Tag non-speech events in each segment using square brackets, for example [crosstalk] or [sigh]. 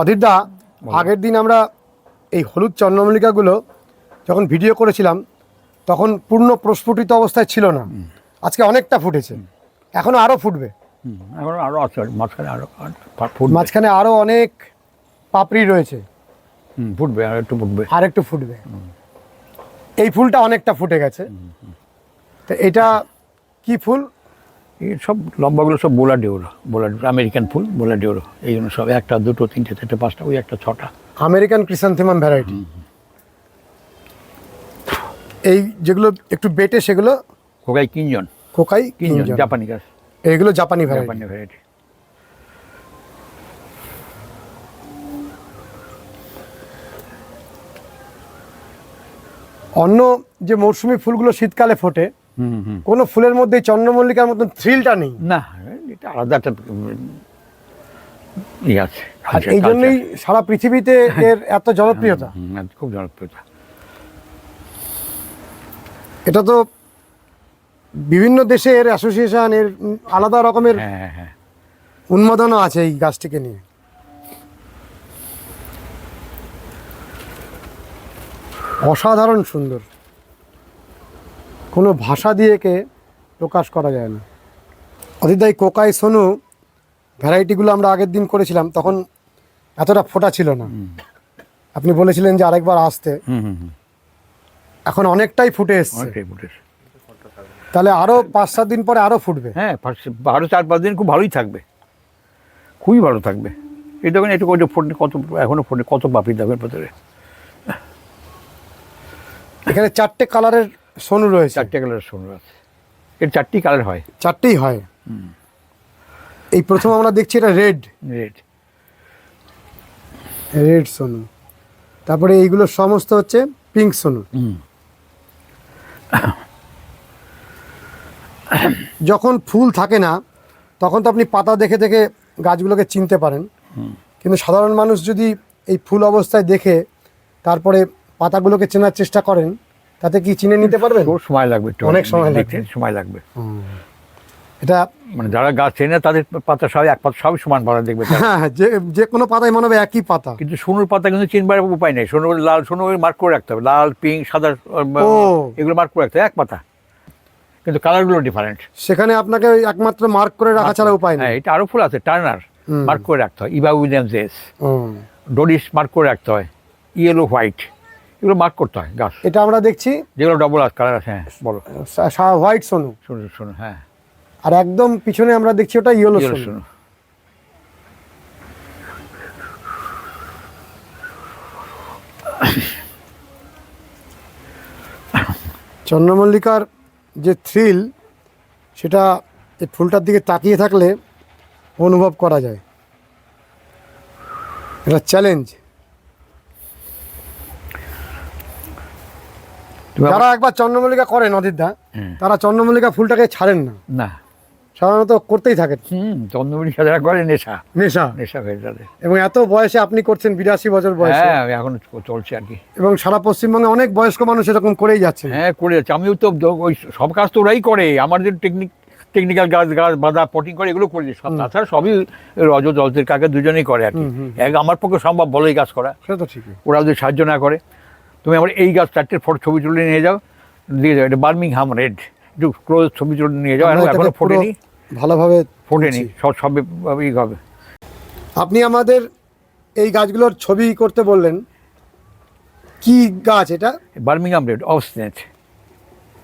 অধীরদা আগের দিন আমরা এই হলুদ চন্দ্রমল্লিকাগুলো যখন ভিডিও করেছিলাম তখন পূর্ণ প্রস্ফুটিত অবস্থায় ছিল না। আজকে অনেকটা ফুটেছে। এখনও আরও ফুটবে। এখন আরও আছে মাঝখানে আরও মাঝখানে আরও অনেক পাপড়ি রয়েছে। ফুটবে আর একটু ফুটবে। আর একটু ফুটবে। এই ফুলটা অনেকটা ফুটে গেছে। তো এটা কি ফুল? সব লম্বাগুলো সব বোলা ডিওরো বোলা আমেরিকান ফুল বোলা ডিওরো এই জন্য সব একটা দুটো তিনটে চারটে পাঁচটা ওই একটা ছটা। American chrysanthemum variety. এই যেগুলো একটু বেটে সেগুলো? কোকাই কিনজন। কোকাই কিনজন কিঞ্জন। জাপানি গাছ। এইগুলো জাপানি ভ্যারাইটি। জাপানি ভ্যারাইটি। অন্য যে মৌসুমী ফুলগুলো শীতকালে ফোটে কোনো ফুলের মধ্যে চন্দ্রমল্লিকার মতন থ্রিলটা নেই। না। এটা আলাদা একটা ইয়ে আছে আর এই জন্যই সারা পৃথিবীতে এর এত জনপ্রিয়তা। খুব জনপ্রিয়তা। এটা তো বিভিন্ন দেশে এর অ্যাসোসিয়েশন এর আলাদা রকমের হ্যাঁ হ্যাঁ হ্যাঁ। উন্মাদনা আছে এই গাছটিকে নিয়ে। অসাধারণ সুন্দর। কোনো ভাষা দিয়ে একে প্রকাশ করা যায় না। অদিদাই কোকাই সোনু ভ্যারাইটিগুলো আমরা আগের দিন করেছিলাম তখন এতটা ফোটা ছিল না। আপনি বলেছিলেন যে আরেকবার আসতে। হুম হুম হুম। এখন অনেকটাই ফুটে এসছে। তাহলে আরও পাঁচ সাত দিন পরে আরও ফুটবে। হ্যাঁ ফার্স্ট- আরও চার পাঁচ দিন খুব ভালোই থাকবে। খুবই ভালো থাকবে। এই দেখুন একটু কত ফোটে কত এখনও ফোটে কত পাপড়ি দেখবেন ভেতরে। এখানে চারটে কালারের সোনু রয়েছে। চারটে কালারের সোনার আছে। এর চারটি কালার হয়। চারটেই হয়। এই প্রথম আমরা দেখছি এটা রেড রেড রেড সোনু। তারপরে এইগুলো সমস্ত হচ্ছে পিঙ্ক সোনু। যখন ফুল থাকে না তখন তো আপনি পাতা দেখে দেখে গাছগুলোকে চিনতে পারেন। কিন্তু সাধারণ মানুষ যদি এই ফুল অবস্থায় দেখে তারপরে পাতাগুলোকে চেনার চেষ্টা করেন তাতে কি চিনে নিতে পারবেন? সময় লাগবে একটু। অনেক সময় লাগবে। সময় লাগবে। এটা মানে যারা গাছ চেনে তাদের পাতা সবাই এক পাতা সবই সমান পাতা দেখবে। তারা। হ্যাঁ যে যে কোনো পাতায় মনে হবে একই পাতা। কিন্তু সোনুর পাতা কিন্তু চিনবার উপায় নেই। সোনুর লাল সোনুর মার্ক করে রাখতে হবে। লাল পিঙ্ক সাদা এগুলো মার্ক করে রাখতে হবে এক পাতা। কিন্তু কালারগুলো ডিফারেন্ট সেখানে আপনাকে একমাত্র মার্ক করে রাখা ছাড়া উপায় নেই। হ্যাঁ এটা আরও ফুল আছে টার্নার মার্ক করে রাখতে হয়। ইভা উইলিয়ামস ডোরিস মার্ক করে রাখতে হয়। ইয়েলো হোয়াইট এগুলো মার্ক করতে হয় গাছ। এটা আমরা দেখছি। যেগুলো ডবল আছে কালার আছে হ্যাঁ বলো। হোয়াইট সোনু। শুনুন শুনুন হ্যাঁ। আর একদম পিছনে আমরা দেখছি ওটা ইয়েলো ইয়েলো সোনু। চন্দ্রমল্লিকার যে থ্রিল সেটা এই ফুলটার দিকে তাকিয়ে থাকলে অনুভব করা যায়। এটা চ্যালেঞ্জ যারা একবার চন্দ্রমল্লিকা করেন অদিতদা হুম। তারা চন্দ্রমল্লিকা ফুলটাকে ছাড়েন না। না। সাধারণত করতেই থাকেন। চন্দ্রমণি সাজা করে নেশা। নেশা। নেশা হয়ে যাবে। এবং এত বয়সে আপনি করছেন বিরাশি বছর বয়সে। হ্যাঁ এখন চলছে আর কি। এবং সারা পশ্চিমবঙ্গে অনেক বয়স্ক মানুষ এরকম করেই যাচ্ছে। হ্যাঁ করে যাচ্ছে। আমিও তো ওই সব কাজ তো ওরাই করে। আমার যে টেকনিক টেকনিক্যাল গাছ গাছ বাঁধা পটিং করে এগুলো করে। সব তাছাড়া সবই রজ জলদের কাকে দুজনেই করে আর কি। এক আমার পক্ষে সম্ভব বলেই কাজ করা। সেটা তো ঠিকই। ওরা যদি সাহায্য না করে। তুমি আমার এই গাছ চারটের ফটো ছবি তুলে নিয়ে যাও। দিয়ে যাও এটা বার্মিংহাম রেড। একটু ক্লোজ ছবি তুলে নিয়ে যাও এখন ফোটেনি। ভালোভাবে ফোটেনি। সব সবে ই হবে। আপনি আমাদের এই গাছগুলোর ছবি করতে বললেন। কি গাছ এটা? Birmingham red obstinate.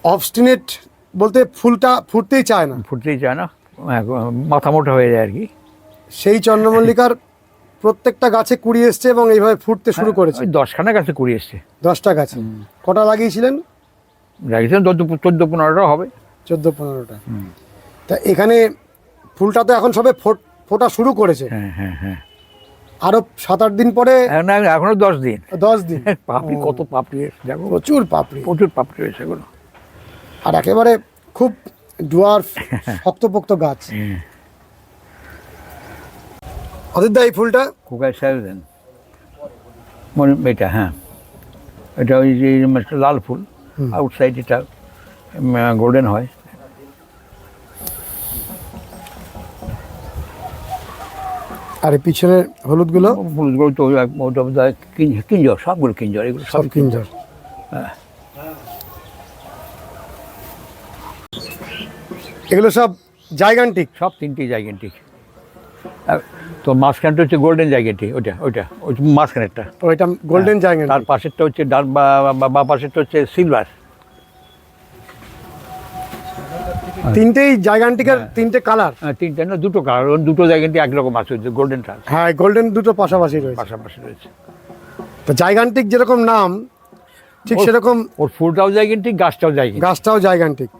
অবস্টিনেট বলতে ফুলটা ফুটতেই চায় না। ফুটতেই চায় না হ্যাঁ, মাথা মোটা হয়ে যায় আর কি। সেই চন্দ্রমল্লিকার প্রত্যেকটা গাছে কুড়ি এসছে এবং এইভাবে ফুটতে শুরু করেছে। ওই দশখানা গাছে কুড়ি এসছে। দশটা গাছে। কটা লাগিয়েছিলেন? লাগিয়েছিলেন চোদ্দ চোদ্দ পনেরোটা হবে। চোদ্দ পনেরোটা। তা এখানে ফুলটা তো এখন সবে ফোট- ফোটা শুরু করেছে। হ্যাঁ হ্যাঁ হ্যাঁ। আরও সাত আট দিন পরে এখন এখনও দশ দিন। দশ দিন। পাপড়ি কত পাপড়ি এসছে দেখো। প্রচুর পাপড়ি। প্রচুর পাপড়ি রয়েছে এগুলো আর একেবারে খুব ডুয়ার শক্তপোক্ত গাছ। অদিতদা এই ফুলটা? কোকায় স্যালদেন মনে এটা হ্যাঁ। এটা ওই যে লাল ফুল আউটসাইড এটা গোল্ডেন হয়। আর এই পিছনের হলুদগুলো? ফুলগুলো তো হয় কিঞ্জর সবগুলো কিঞ্জর এগুলো সব কিঞ্জর। এগুলো সব জায়গান্টিক সব তিনটি জায়গাটি তো মাঝখানটা হচ্ছে গোল্ডেন জায়গাটি ওইটা ওইটা ওই মাঝখানেরটা। ওইটা গোল্ডেন জায়গান্টিক তার পাশেরটা হচ্ছে ডান বা পাশেরটা হচ্ছে সিলভার তিনটেই জায়গান্টিকের তিনটে কালার তিনটে না দুটো কালার ওই দুটো জায়গাটি একরকম আছে গোল্ডেন গোল্ডেনটা হ্যাঁ গোল্ডেন দুটো পাশাপাশি রয়েছে। পাশাপাশি রয়েছে। তো জায়গান্টিক যেরকম নাম ঠিক সেরকম ওর ফুলটাও জায়গাটি গাছটাও জায়গাটি গাছটাও জায়গান্টিক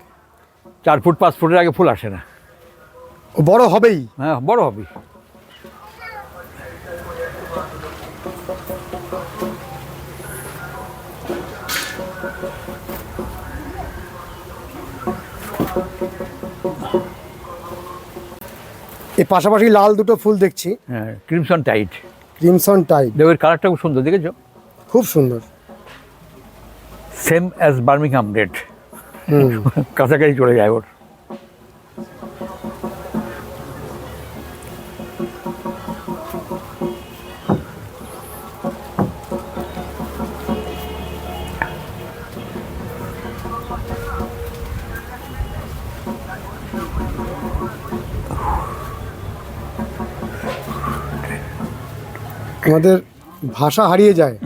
চার ফুট পাঁচ ফুটের আগে ফুল আসে না। বড় হবেই। হ্যাঁ বড় হবে এই পাশাপাশি লাল দুটো ফুল দেখছি। হ্যাঁ ক্রিমসন টাইট ক্রিমসন টাইট দেবের কালারটা খুব সুন্দর দেখেছ? খুব সুন্দর। সেম অ্যাজ বার্মিংহাম রেড কাছাকাছি চলে যায় ওর। আমাদের ভাষা হারিয়ে যায়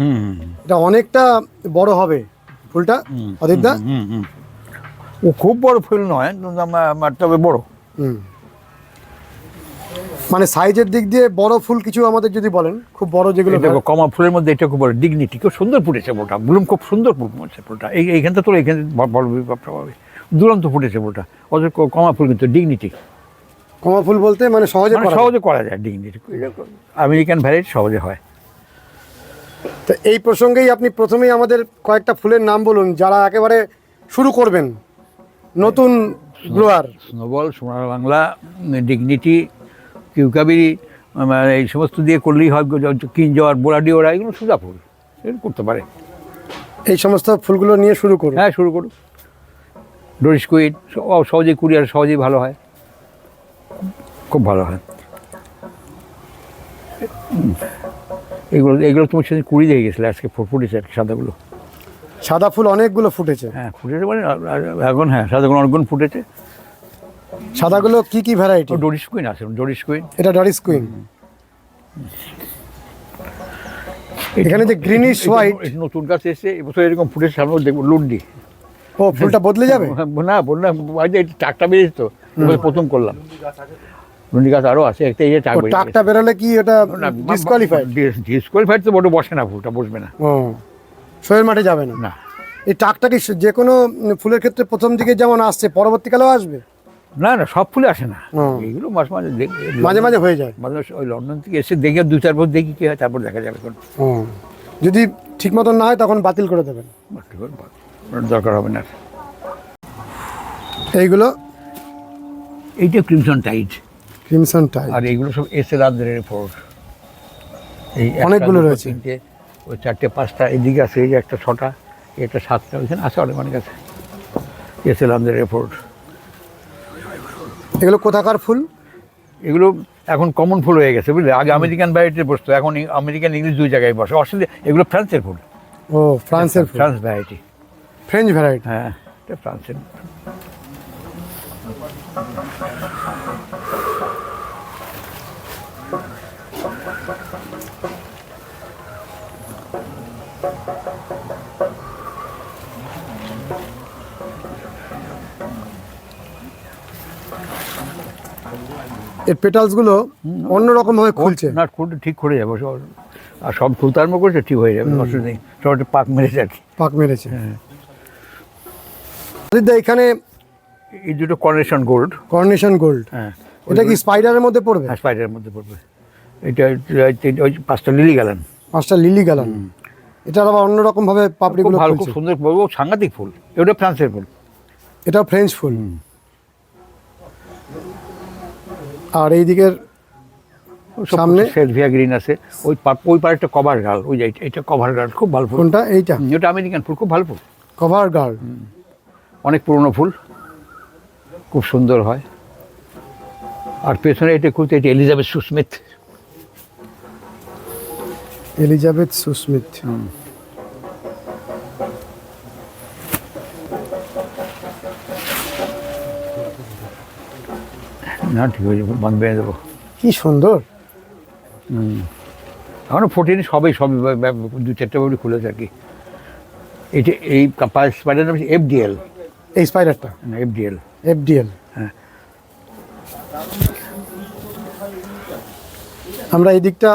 এটা অনেকটা বড় হবে ফুলটা অদিতদা ও খুব বড় ফুল নয় তবে বড় মানে সাইজের দিক দিয়ে বড় ফুল কিছু আমাদের যদি বলেন খুব বড় যেগুলো দেখো কমা ফুলের মধ্যে এটা খুব বড় ডিগনিটি খুব সুন্দর ফুটেছে ফুলটা ব্লুম খুব সুন্দর ফুটেছে ফুলটা এই এইখানটা তো এইখানে বড় দুরন্ত ফুটেছে ফুলটা অথচ কমা ফুল কিন্তু ডিগনিটি কমা ফুল বলতে মানে সহজে মানে। সহজে করা যায় ডিগনিটি আমেরিকান ভ্যারাইটি সহজে হয়। তো এই প্রসঙ্গেই আপনি প্রথমেই আমাদের কয়েকটা ফুলের নাম বলুন যারা একেবারে শুরু করবেন। নতুন গ্রোয়ার স্নোবল সোনার বাংলা ডিগনিটি কিউকাবিরি মানে এই সমস্ত দিয়ে করলেই হয় কিঞ্জর বোরাডি ওরা এগুলো সোজা ফুল। এগুলো করতে পারে। এই সমস্ত ফুলগুলো নিয়ে শুরু করুন। হ্যাঁ শুরু করুন। ডোরিস কুইট সহজেই কুরিয়ার সহজেই ভালো হয়। খুব ভালো হয়। এগুলো এগুলো তোমার সেদিন কুড়ি দিয়ে গেছিলে আজকে ফুটেছে আর কি সাদাগুলো? সাদা ফুল অনেকগুলো ফুটেছে। হ্যাঁ ফুটেছে মানে এখন হ্যাঁ সাদাগুলো অনেকগুলো ফুটেছে। সাদাগুলো কি কি ভ্যারাইটি ডোরিস কুইন আছে ডোরিস কুইন। এটা ডরিস কুইন। এখানে যে greenish white- নতুন গাছ এসে এবছর এরকম ফুটেছে সামনে দেখব লুন্ডি। ও ফুলটা বদলে যাবে? না বললাম টাকটা বেরিয়েছে তো প্রথম করলাম। লুন্ডি গাছ আরও আছে একটা এই যে টাক টাকটা বেরোলে কি এটা ডিসকোয়ালিফাইড ডিসকোয়ালিফাইড তো বড় বসে না ফুলটা বসবে না। ও শোয়ের মাঠে যাবে না? না। এই টাকটা কি যে কোনো ফুলের ক্ষেত্রে প্রথম দিকে যেমন আসছে পরবর্তীকালেও আসবে? না না সব ফুলে আসে না। হুম। এইগুলো মাঝে মাঝে দেখ- মাঝে মাঝে হয়ে যায়। মাঝে মাঝে ওই লন্ডন থেকে এসে দেখে দু চার বছর দেখি কি হয় তারপর দেখা যাবে যদি ঠিক মতন না হয় তখন বাতিল করে দেবেন। দরকার হবে না। এইগুলো? এইটা ক্রিমসন টাইট ক্রিমসন টাইপ আর এগুলো সব এস এল আন্দ্রের ফোর এই অনেকগুলো রয়েছে। ওই চারটে পাঁচটা এদিকে আছে এই যে একটা ছটা এটা সাতটা ওইখানে আছে অনেক অনেক আছে এস এল আন্দ্রের ফোর এগুলো কোথাকার ফুল? এগুলো এখন কমন ফুল হয়ে গেছে বুঝলে? আগে আমেরিকান ভ্যারাইটির বসতো এখন আমেরিকান ইংলিশ দুই জায়গায় বসে। অস্ট্রেলিয়া এগুলো ফ্রান্সের ফুল। ও ফ্রান্সের ফ্রান্স ভ্যারাইটি ফ্রেঞ্চ ভ্যারাইটি হ্যাঁ এটা ফ্রান্সের এর পেটালসগুলো অন্যরকম ভাবে খুলছে। না খুলতে ঠিক করে যাবে সব আর সব খুলতে আরম্ভ করেছে ঠিক হয়ে যাবে অসুবিধা নেই। সব পাক মেরেছে আর কি। পাক মেরেছে। হ্যাঁ। এখানে এই দুটো কর্নেশন গোল্ড কর্নেশন গোল্ড হ্যাঁ। এটা কি স্পাইডারের মধ্যে পড়বে? হ্যাঁ স্পাইডারের মধ্যে পড়বে। এটা এটা- ওই পাঁচটা লিলি গেলেন। পাঁচটা লিলি গালান। এটা আবার অন্যরকম ভাবে পাপড়িগুলো ভালো খুব সুন্দর ও সাংঘাতিক ফুল। এটা ফ্রান্সের ফুল। এটা ফ্রেঞ্চ ফুল। আর এই দিকের সামনে? সেলভিয়া গ্রিন আছে। ওই ওই পারে একটা কভার গার্ল ওই যে এটা কভার গার্ল খুব ভালো ফুল। কোনটা? এইটা? এটা আমেরিকান ফুল খুব ভালো ফুল। কভার গার্ড অনেক পুরনো ফুল। খুব সুন্দর হয়। আর পেছনে এটা খুলতে এটা এলিজাবেথ সুস্মিথ এলিজাবেথ সুস্মিথ না ঠিক হয়ে যাব। বাঁধ বেঁধে দেবো কি সুন্দর। এখনও ফোটেনি সবই সবই দু চারটে বড়ি খুলেছে আর কি। এটা এই স্পাইডার নাম এফডিএল এই স্পাইডারটা এফডিএল এফডিএল হ্যাঁ। আমরা এই দিকটা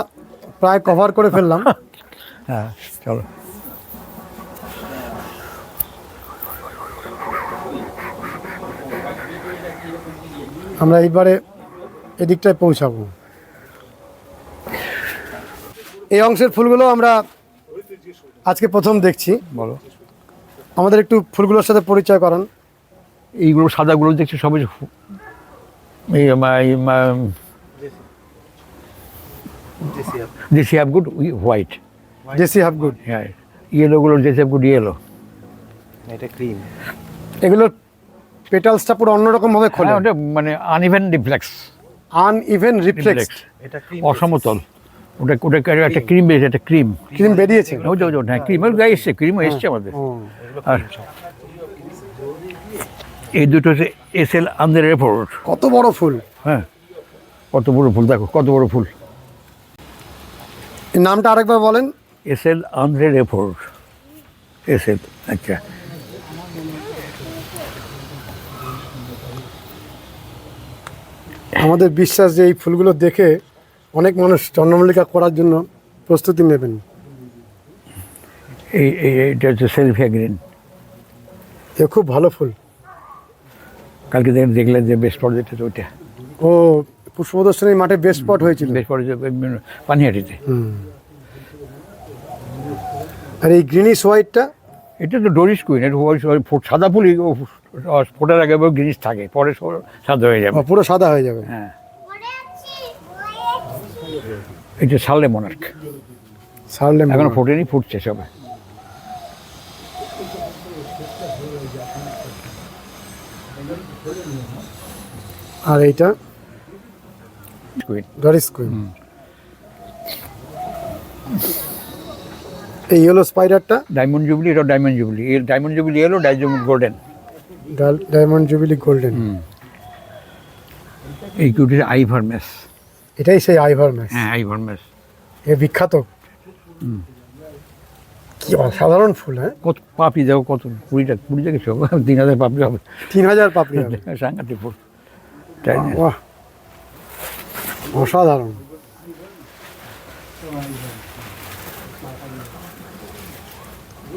প্রায় কভার করে ফেললাম। [laughs] হ্যাঁ চলো। আমরা এইবারে এদিকটায় পৌঁছাবো। এই অংশের ফুলগুলো আমরা আজকে প্রথম দেখছি। বলো। আমাদের একটু ফুলগুলোর সাথে পরিচয় করান। এইগুলো সাদাগুলো দেখছি সবই এই দেশি হ্যাভ গুড হোয়াইট জেসি হাফগুড হ্যাঁ ইয়েলোগুলো দেশি হ্যাভ গুড ইয়েলো এটা ক্রিম এগুলোর পেটালসটা পুরো অন্যরকম ভাবে খোলে। ওটা মানে uneven reflex uneven reflex এটা অসমতল। ওটা ওটা একটা ক্রিম বেরিয়েছে একটা ক্রিম ক্রিম বেরিয়েছে। ওই যে ওই হ্যাঁ ক্রিমের গায়ে এসছে ক্রিমও এসছে আমাদের। আর এই দুটো হচ্ছে এস এল আন্দের এয়ারপোর্ট কত বড় ফুল। হ্যাঁ কত বড় ফুল দেখো কত বড় ফুল। নামটা আরেকবার বলেন। এস এল আন্দ্রের এয়ারপোর্ট এস এল আচ্ছা। আমাদের বিশ্বাস যে এই ফুলগুলো দেখে অনেক মানুষ চন্দ্রমল্লিকা করার জন্য প্রস্তুতি নেবেন। এই এই এটা হচ্ছে সেলফিয়া গ্রিন এ খুব ভালো ফুল। কালকে দেখ- দেখলেন যে বেশ পর যেটা ওইটা। ও পুষ্প প্রদর্শনীর মাঠে বেস্ট স্পট হয়েছিল। বেস্ট পানিহাটিতে। আর এই গ্রিনিশ হোয়াইটটা এটা তো ডোরিস কুইন এটা সাদা ফুলই ও ফোটার আগে জিনিস থাকে পরে সাদা হয়ে যাবে। পুরো সাদা হয়ে যাবে। হ্যাঁ। এটা সালে মোনার্ক সারলে এখনও ফোটেনি ফুটছে সবাই আর এইটা? ডরিস কুইন এই ইয়েলো স্পাইডারটা ডায়মন্ড জুবলি এটা ডায়মন্ড জুবলি এর ডায়মন্ড জুবলি এলো Diamond Golden Diamond Jubilee Golden এই কিউটি আইভার মেস এটাই সেই আইভার ম্যাচ হ্যাঁ আইভার মেস এ বিখ্যাত। কি অসাধারণ ফুল হ্যাঁ? কত পাপড়ি দেখো কত কুড়িটা কুড়ি থেকে সব? তিন হাজার পাপড়ি হবে। তিন হাজার পাপড়ি হবে। সাংঘাতিক ফুল। তাই না? অসাধারণ।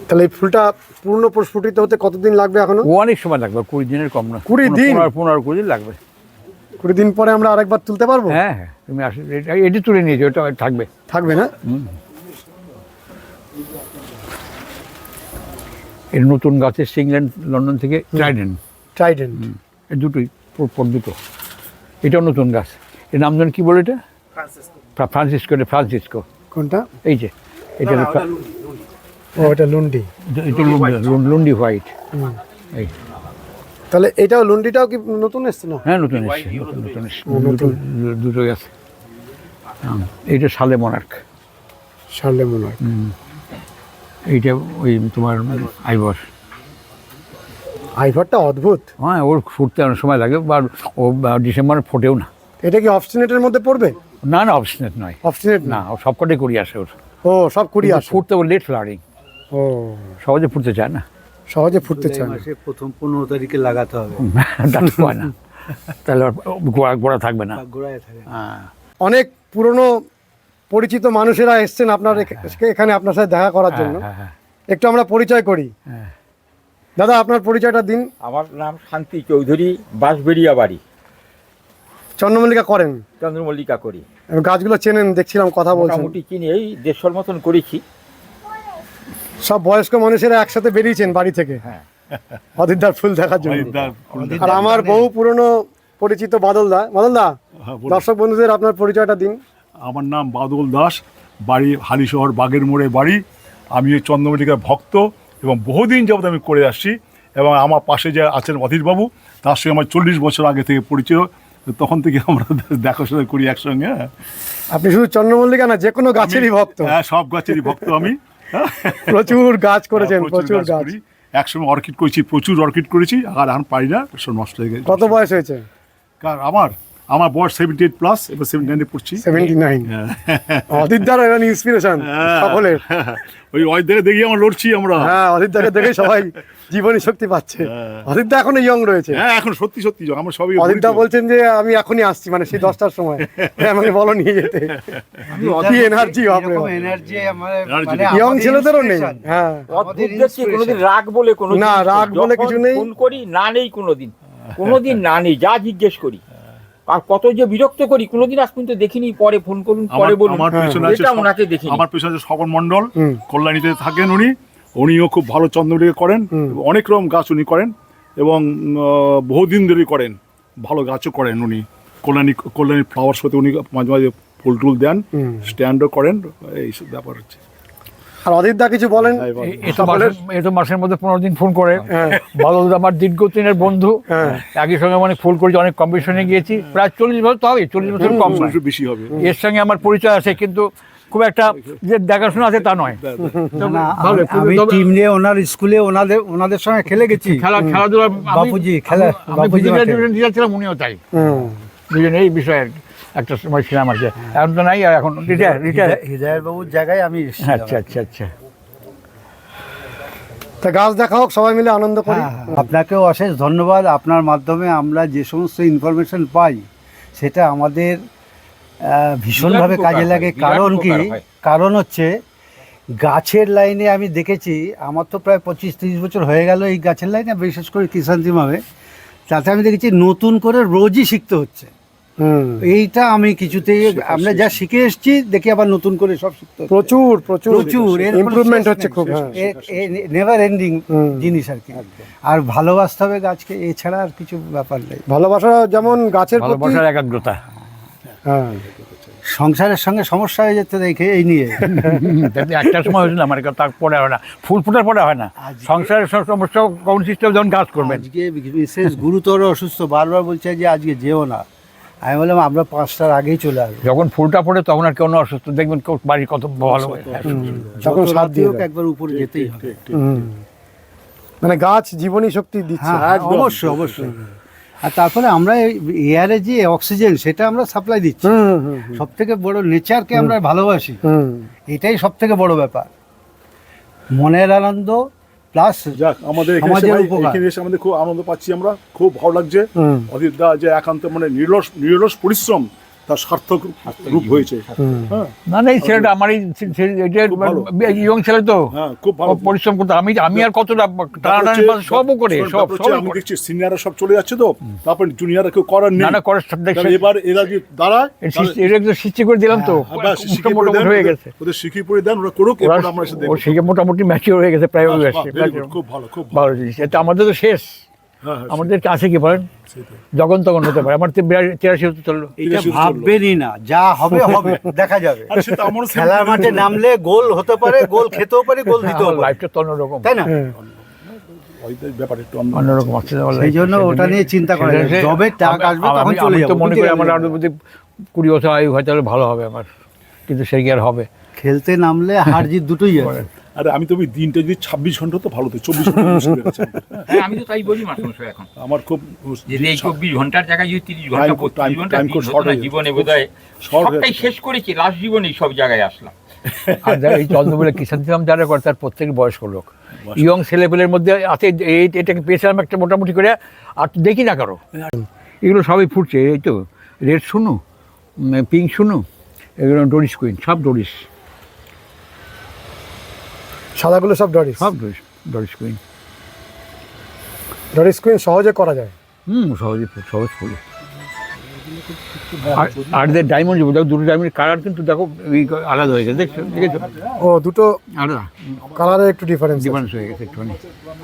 তাহলে এই ফুলটা পূর্ণ প্রস্ফুটিত হতে কতদিন লাগবে এখনও? অনেক সময় লাগবে কুড়ি দিনের কম না। কুড়ি দিন? পনেরো কুড়ি দিন লাগবে। কুড়ি দিন পরে আমরা আরেকবার তুলতে পারব? হ্যাঁ হ্যাঁ তুমি আসলে এটা তুলে নিয়েছো ওটা থাকবে। থাকবে না? এর নতুন গাছের এসছে ইংল্যান্ড লন্ডন থেকে ট্রাইডেন ট্রাইডেন্ট। এই দুটোই পর দুটো। এটাও নতুন গাছ। এর নাম যেন কি বলে এটা? ফ্রা- ফ্রান্সিসকো এটা ফ্রান্সিসকো। কোনটা? এই যে এটা ও এটা লুন্ডি। এটা লুন্ডি- লুন্ডি হোয়াইট। এই। তাহলে এটাও লুন্ডিটাও কি নতুন এসছে না? হ্যাঁ নতুন এসছে নতুন নতুন এসছে। দুটো দুটোই আছে। এইটা সালে মনার্ক সারলে মনে হয় এইটা ওই তোমার আইবর আইভারটা অদ্ভুত। হ্যাঁ ওর ফুটতে অনেক সময় লাগে বা ও ডিসেম্বরে ফোটেও না। এটা কি অবস্টিনেটের মধ্যে পড়বে? না না অবস্টিনেট নয়। অবস্টিনেট না ও সবকটাই করি আসে ওর। ও সব কুড়ি আসে? ফুটতে ওর লেট ফ্লাওয়ারিং ও। সহজে ফুটতে চায় না। সহজে ফুটতে চায় না। মাসে প্রথম পনেরো তারিখে লাগাতে হবে। [laughs] দাঁত হয় না। তাহলে গোড়া গোড়া থাকবে না। গোড়ায় থাকে হ্যাঁ। অনেক পুরনো পরিচিত মানুষেরা এসছেন আপনার এখ- এখানে আপনার সাথে দেখা করার জন্য। হ্যাঁ, হ্যাঁ, একটু আমরা পরিচয় করি। হ্যাঁ। দাদা আপনার পরিচয়টা দিন। আমার নাম শান্তি চৌধুরী বাঁশবেড়িয়া বাড়ি চন্দ্রমল্লিকা করেন? চন্দ্রমল্লিকা করি। এবং গাছগুলো চেনেন দেখছিলাম কথা বলছেন। মোটামুটি চিনি এই দেড়শোর মতন করেছি। সব বয়স্ক মানুষেরা একসাথে বেরিয়েছেন বাড়ি থেকে? হ্যাঁ। অদিতদার ফুল দেখার জন্য। আর আমার বহু পুরনো পরিচিত বাদলদা। বাদলদা হ্যাঁ। দর্শক বন্ধুদের আপনার পরিচয়টা দিন। আমার নাম বাদল দাস। বাড়ি হালিশহর বাগের মোড়ে বাড়ি। আমি এই চন্দ্রমল্লিকার ভক্ত এবং বহুদিন যাবত আমি করে আসছি। এবং আমার পাশে যে আছেন অধীরবাবু তার সঙ্গে আমার চল্লিশ বছর আগে থেকে পরিচয় তখন থেকে আমরা দেখাশোনা করি একসঙ্গে হ্যাঁ। আপনি শুধু চন্দ্রমল্লিকা না যে কোনো গাছেরই ভক্ত। হ্যাঁ সব গাছেরই ভক্ত আমি। হ্যাঁ, প্রচুর গাছ করেছেন প্রচুর গাছ একসময় অর্কিড করেছি প্রচুর অর্কিড করেছি আর এখন পারি না নষ্ট হয়ে গেছে। কত বয়স হয়েছে? কার আমার? আমার বয়স সেভেন্টি এইট প্লাস এবার সেভেন্টি নাইনে পড়ছি। সেভেন্টি নাইন হ্যাঁ। অদিত দ্বারা এবার ইন্সপিরেশন সকলের ওই ওই দেখে দেখি আমরা লড়ছি আমরা। হ্যাঁ অদিত দাকে দেখে সবাই জীবনী শক্তি পাচ্ছে। অদিত দা এখনও ইয়ং রয়েছে। হ্যাঁ এখন সত্যি সত্যি আমরা সবই অদিত দা বলছেন যে আমি এখনই আসছি মানে সেই দশটার সময়। হ্যাঁ, আমাকে বলো নিয়ে যেতে। কি এনার্জি এরকম এনার্জি আমার মানে ইয়ং আমাদের ছেলেদেরও নেই। হ্যাঁ। কোনোদিন রাগ বলে কোনো না, রাগ বলে কিছু নেই। ফোন করি না নেই কোনোদিন। কোনোদিন না নেই যা জিজ্ঞেস করি। আর কত যে বিরক্ত করি কোনোদিন আজ পর্যন্ত দেখিনি পরে ফোন করুন পরে বলুন। আমার পেছনে আছে এটা ওনাকে দেখিনি। আমার পেছনে আছে স্বপন মণ্ডল কল্যাণীতে থাকেন উনি। উনিও খুব ভালো চন্দ্রমল্লিকা করেন অনেক রকম গাছ উনি করেন এবং বহুদিন ধরে করেন। ভালো গাছও করেন উনি। কল্যাণী কল্যাণী ফ্লাওয়ার শোতে উনি মাঝে মাঝে ফুল টুল দেন স্ট্যান্ডও করেন এইসব ব্যাপার হচ্ছে। আর অদিত দা কিছু বলেন? হ্যাঁ, এবার- এ- এ তো মাসের এ তো মাসের মধ্যে পনেরো দিন ফোন করে। বাদল আমার দীর্ঘদিনের বন্ধু। হ্যাঁ। একই সঙ্গে অনেক ফোন করেছি অনেক কম্পিটিশনে গিয়েছি। প্রায় চল্লিশ বছর তো হবে চল্লিশ বছর কম। বেশি হবে। এর সঙ্গে আমার পরিচয় আছে কিন্তু খুব একটা যে দেখাশোনা আছে তা নয়। আমি- টিম নিয়ে ওনার স্কুলে ওনাদের ওনাদের সঙ্গে খেলে গেছি। খেলা খেলাধুলা বাপুজি, খেলা- আমি বাপুজি ছিলাম উনিও তাই। দুজনে এই বিষয়ে আর কি। একটা সময় ছিলাম আর কি। এখন তো নাই আর এখন রিটায়ার রিটায়ার বাবুর জায়গায় আমি আচ্ছা আচ্ছা আচ্ছা। তা গাছ দেখা হোক সবাই মিলে আনন্দ করি। হ্যাঁ, আপনাকেও অশেষ ধন্যবাদ। আপনার মাধ্যমে আমরা যে সমস্ত ইনফরমেশন পাই সেটা আমাদের ভীষণভাবে কাজে লাগে। কারণ কি? কারণ হচ্ছে গাছের লাইনে আমি দেখেছি আমার তো প্রায় পঁচিশ তিরিশ বছর হয়ে গেল এই গাছের লাইনে বিশেষ করে কিষান্তিমাবে তাতে আমি দেখেছি নতুন করে রোজই শিখতে হচ্ছে। এইটা আমি কিছুতেই আমরা যা শিখে এসেছি দেখি আবার নতুন করে সব শিখতে প্রচুর প্রচুর। প্রচুর ইমপ্রুভমেন্ট হচ্ছে খুব। হ্যাঁ। নেভার এন্ডিং জিনিস আর কি। আর ভালোবাসতে হবে গাছকে এছাড়া আর কিছু ব্যাপার নেই। ভালোবাসা যেমন গাছের প্রতি ভালোবাসার একাগ্রতা। হ্যাঁ। সংসারের সঙ্গে সমস্যা হয়ে যেতে দেখে এই নিয়ে। [laughs] একটা সময় হয়েছিল আমার তারপরে হয় না। ফুল ফোটার পরে হয় না। সংসারের সব সমস্যা কোন সিস্টেম যখন কাজ করবেন। আজকে বিশেষ গুরুতর অসুস্থ বারবার বলছে যে আজকে যেও না। আমি বললাম আমরা পাঁচটার আগেই চলে আসব। যখন ফুলটা পড়ে তখন আর কেউ অসুস্থ দেখবেন কেউ বাড়ির কত ভালো হয়ে। তখন সাথ দিয়ে একবার উপরে যেতেই হবে। হুম। মানে গাছ জীবনী শক্তি দিচ্ছে। হ্যাঁ অবশ্যই অবশ্যই। আর তারপরে আমরা এয়ারে যে অক্সিজেন সেটা আমরা সাপ্লাই দিচ্ছি। সব থেকে বড় নেচারকে আমরা ভালোবাসি। হুম। এটাই সব থেকে বড় ব্যাপার। মনের আনন্দ প্লাস যাক আমাদের এখানে এসে আমাদের খুব আনন্দ পাচ্ছি আমরা। খুব ভালো লাগছে। অজিত দা যে একান্ত মানে নিরলস নিরলস পরিশ্রম তার সার্থক রূপ হয়েছে। হ্যাঁ। না না এই ছেলেটা খুব ভালো। ইয়ং ছেলে তো। হ্যাঁ খুব ভালো। পরিশ্রম করতে। আমি আমি আর কতটা টানাটানি সবও করে সব সবই আমি দেখছি সিনিয়ররা সব চলে যাচ্ছে তো। তারপর জুনিয়ররা কেউ করার নেই। না না করে দেখছি। এবার এরা যে দাঁড়ায় একটু করে দিলাম তো। হ্যাঁ, মোটামুটি হয়ে গেছে। ওদের পড়ে দেন ওরা করুক এরপর আমরা শিখে মোটামুটি ম্যাচিওর হয়ে গেছে প্রায় হয়ে গেছে। খুব ভালো খুব ভালো জিনিস। এটা আমাদের তো শেষ। আমাদের কাছে কি বলেন? যখন তখন হতে পারে। আমার তিরাশি হতে চলল। এটা ভাববেনই না। যা হবে [laughs] হবে। দেখা যাবে। খেলার মাঠে নামলে গোল হতে পারে গোল খেতেও পারে গোল দিতেও পারে। লাইফটা তো অন্যরকম। তাই না? ওইটাই ব্যাপার একটু অন্য অন্যরকম আছে। সেই জন্য ওটা নিয়ে চিন্তা করা যায়। সেটা- যবে। টাক আসবে তখন চলে যাব, মনে করি আমার যাবে। কুড়ি বছর আয়ু হয় তাহলে ভালো হবে আমার। কিন্তু সেই কি আর হবে। খেলতে নামলে হার জিত দুটোই আছে। আরে আমি তো ওই দিনটা যদি ছাব্বিশ ঘণ্টা তো ভালো তো চব্বিশ ঘণ্টা [laughs] হ্যাঁ, আমি তো তাই বলি এখন। আমার খুব যে এই চব্বিশ ঘণ্টার জায়গায় যদি তিরিশ ঘণ্টা দিন খুব short জীবনে বোধহয় সবটাই শেষ করেছি লাস্ট জীবনে সব জায়গায় আসলাম। আর [laughs] যারা এই চন্দ্রপুরে কিষান সিলাম যারা করে তার প্রত্যেক বয়স্ক লোক। ইয়ং ছেলেপেলের মধ্যে আছে এই এটাকে পেয়েছিলাম একটা মোটামুটি করে আর দেখি না কারও। এগুলো সবই ফুটছে এই তো রেড শুনু পিঙ্ক শুনু এগুলো ডোরিস কুইন সব ডোরিস। সাদাগুলো সব ডরিস সব Doris Doris Queen Doris Queen সহজে করা যায়। হুম সহজে ফুল সহজ ফুল আর আর যে ডায়মন্ড দেখো দুটো ডায়মন্ড কালার কিন্তু দেখো আলাদা হয়ে গেছে। দেখছ দেখেছ? ও দুটো আলাদা। কালারে একটু ডিফারেন্স ডিফারেন্স হয়ে গেছে একটুখানি।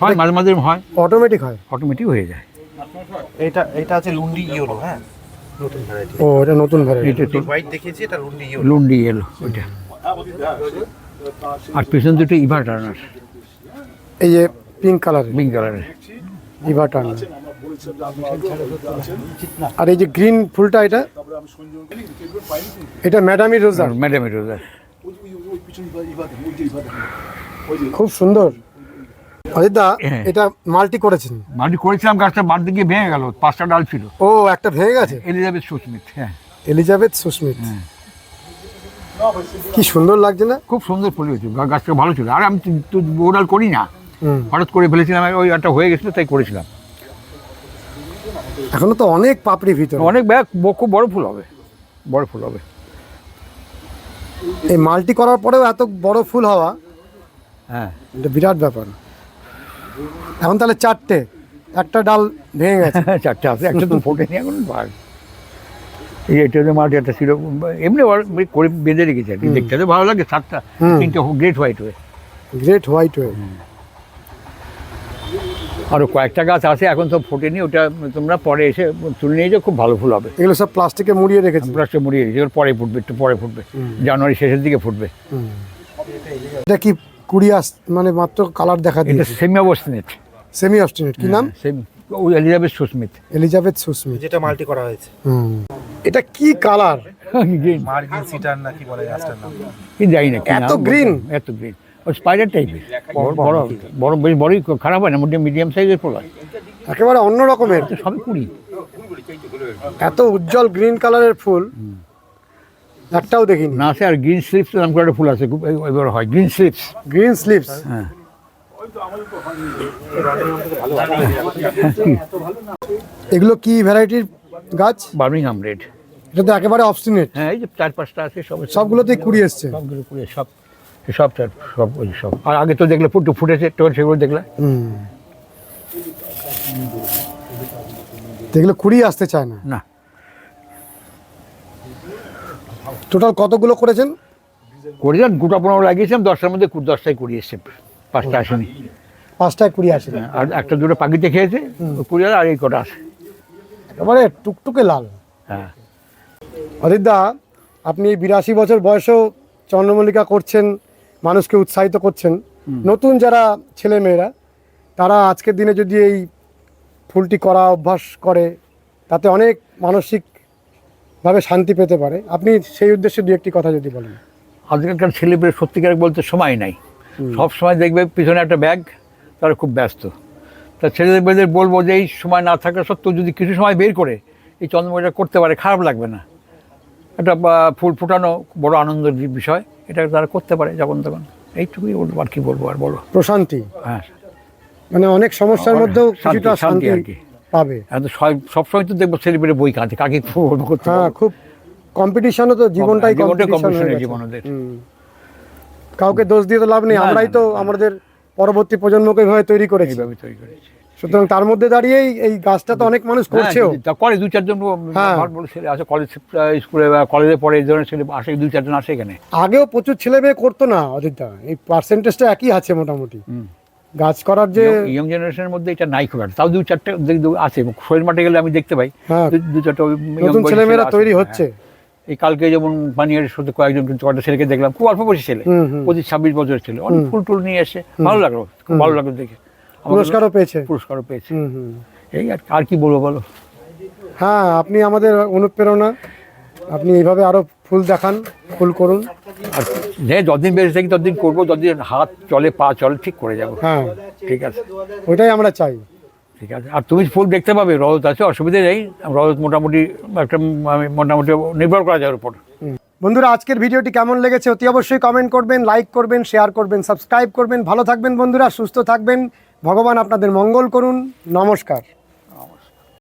হয় মাঝে মাঝে হয়। অটোমেটিক হয়? অটোমেটিক হয়ে যায়। এটা এটা আছে লুন্ডি ইয়েলো হ্যাঁ? নতুন ভ্যারাইটি ও এটা নতুন ভ্যারাইটি এটা হোয়াইট দেখিয়েছি এটা লুন্ডি ইয়েলো লুন্ডি এলো ওইটা। আর পেছন দুটো ইভা টার্নার। এই যে পিঙ্ক কালার পিঙ্ক কালারের ইভা টার্নার। আর এই যে গ্রিন ফুলটা এটা এটা ম্যাডামি রোজা ম্যাডাম রোজার খুব সুন্দর। অজিতদা হ্যাঁ। এটা মাল্টি করেছেন। মাটি করেছিলাম গাছটা বাদ দিকে ভেঙে গেল পাঁচটা ডাল ছিল। ও একটা ভেঙে গেছে? এলিজাবেথ সুস্মিত হ্যাঁ। এলিজাবেথ সুস্মিত কি সুন্দর লাগছে না? খুব সুন্দর ফুল হয়েছিল গাছটা ভালো ছিল। আর আমি তো- ওরাল করি না। হঠাৎ করে ফেলেছিলাম ওই একটা হয়ে গেছিল তাই করেছিলাম। এখনও তো অনেক পাপড়ি ভিতরে। অনেক ব্যাগ খুব বড় ফুল হবে। বড় ফুল হবে। এই মাল্টি করার পরেও এত বড় ফুল হওয়া হ্যাঁ। এটা বিরাট ব্যাপার। এখন তাহলে চারটে একটা ডাল ভেঙে গেছে। [laughs] চারটে আছে একটা তো ফোটেনি এখন এটা হচ্ছে মাটি একটা ছিল এমনি করে বেঁধে রেখেছে আর কি দেখতে তো ভালো লাগে সাতটা। তিনটে গ্রেট হোয়াইট হয়ে গ্রেট হোয়াইট ওয়ে আরও কয়েকটা গাছ আছে এখন তো ফোটেনি ওটা তোমরা পরে এসে তুলে নিয়ে যাও খুব ভালো ফুল হবে। এগুলো সব প্লাস্টিকে মুড়িয়ে রেখেছি। প্লাস্টার মুড়িয়ে রেখেছি এবার পরে ফুটবে একটু পরে ফুটবে। জানুয়ারি শেষের দিকে ফুটবে। এটা কি কুড়ি আস মানে মাত্র কালার দেখা এটা সেমি অবস্থানে সেমি অবস্টিনেট কি নাম? সেমি ওই এলিজাবেথ সুস্মিত এলিজাবেথ সুস্মিত যেটা মাল্টি করা হয়েছে। হুম। এটা কি কালার গ্রিন মার্গিন সিটার না কি বলে গাছটার নাম? কি জানি না এত green? এত গ্রিন ওই স্পাইডার টাইপের বড় বড় বড় বেশ বড়ই খারাপ হয় না মোটামুটি মিডিয়াম সাইজের ফুল হয় একেবারে অন্য রকমের। তো সবই কুড়ি। এত উজ্জ্বল গ্রিন কালারের ফুল। একটাও দেখিনি। না আছে আর গ্রিন স্লিপস নাম করে একটা ফুল আছে খুব এবার হয় গ্রিন স্লিপস গ্রিন স্লিপস হ্যাঁ। এগুলো কি ভ্যারাইটির গাছ? Birmingham Red. এটা তো একেবারে অবস্টিনেট হ্যাঁ এই যে চার পাঁচটা আছে সব সবগুলোতেই কুড়ি এসছে। সবগুলো কুড়ি সব সব সব ওই সব। আর আগে তো দেখলে ফুটে ফুটেছে তখন সেগুলো দেখলে এগুলো কুড়ি আসতে চায় না। না। টোটাল কতগুলো করেছেন? করে যান গোটা পনেরো লাগিয়েছিলাম দশটার মধ্যে দশটায় কুড়ি এসছে পাঁচটা আসেনি। পাঁচটায় কুড়ি আসে। না আর একটা দুটো পাখিতে খেয়েছে কুড়ি আর এই কটা আছে। একেবারে টুকটুকে লাল। হ্যাঁ। অদিতদা আপনি এই বিরাশি বছর বয়সেও চন্দ্রমল্লিকা করছেন মানুষকে উৎসাহিত করছেন। নতুন যারা ছেলে মেয়েরা তারা আজকের দিনে যদি এই ফুলটি করা অভ্যাস করে তাতে অনেক মানসিকভাবে শান্তি পেতে পারে। আপনি সেই উদ্দেশ্যে দু একটি কথা যদি বলেন। আজকালকার ছেলেপেলে সত্যিকার বলতে সময় নাই। সব সময় দেখবে পিছনে একটা ব্যাগ তারা খুব ব্যস্ত। তা ছেলেদের মেয়েদের বলব যে এই সময় না থাকা সত্ত্বেও যদি কিছু সময় বের করে এই চন্দ্রময়টা করতে পারে খারাপ লাগবে না। একটা বা, ফুল ফোটানো বড় আনন্দের বিষয়। এটা তারা করতে পারে যখন তখন। এইটুকুই বলব আর কি বলব আর বলো। প্রশান্তি। হ্যাঁ। মানে অনেক সমস্যার মধ্যেও কিছুটা শান্তি আর কি। পাবে। সব সবসময় তো দেখব ছেলেপেলে বই কাঁদে। কাকে করতে হ্যাঁ খুব কম্পিটিশনও তো জীবনটাই কম্পিটিশন হয়ে। জীবন ওদের। কাউকে দোষ দিয়ে তো লাভ নেই। আমরাই তো। আমাদের পরবর্তী প্রজন্মকে এইভাবে তৈরি করেছি। এইভাবে তৈরি করেছে। সুতরাং তার মধ্যে দাঁড়িয়েই এই গাছটা তো অনেক মানুষ করছেও। হ্যাঁ, করে দু চারজন হ্যাঁ। ছেলে আছে কলেজ স্কুলে বা কলেজে পড়ে এই ধরনের ছেলে আসে দুই চারজন আসে এখানে। আগেও প্রচুর ছেলে মেয়ে করতো না অযোধ্যা এই পার্সেন্টেজটা একই আছে মোটামুটি। গাছ করার যে ইয়ং জেনারেশনের মধ্যে এটা নাই খুব একটা। তাও দু চারটে দু- দু- আছে। শরীর মাঠে গেলে আমি দেখতে পাই। হ্যাঁ। দু- দু চারটে নতুন ছেলেমেয়েরা তৈরি হ্যাঁ। হচ্ছে এই কালকে যেমন পানিয়ার সাথে কয়েকজন কয়েকটা ছেলেকে দেখলাম খুব অল্প বয়সী ছেলে। পঁচিশ ছাব্বিশ বছরের ছেলে। অনেক ফুল টুল নিয়ে এসে ভালো লাগল খুব ভালো লাগল দেখে। পুরস্কারও পেয়েছে। পুরস্কারও পেয়েছে। এই আর আর কি বলব বলো? হ্যাঁ আপনি আমাদের অনুপ্রেরণা। আপনি এইভাবে আরও ফুল দেখান ফুল করুন। আর যে যতদিন বেঁচে থাকি ততদিন করব যতদিন হাত চলে পা চলে ঠিক করে যাব। হ্যাঁ। ঠিক আছে। ওইটাই আমরা চাই। ঠিক আছে। আর তুমি ফুল দেখতে পাবে, রজত আছে, অসুবিধা নেই। রজত মোটামুটি একটা আমি মোটামুটি নির্ভর করা যায় উপর। বন্ধুরা, আজকের ভিডিওটি কেমন লেগেছে অতি অবশ্যই কমেন্ট করবেন লাইক করবেন শেয়ার করবেন সাবস্ক্রাইব করবেন। ভালো থাকবেন বন্ধুরা, সুস্থ থাকবেন। ভগবান আপনাদের মঙ্গল করুন। নমস্কার।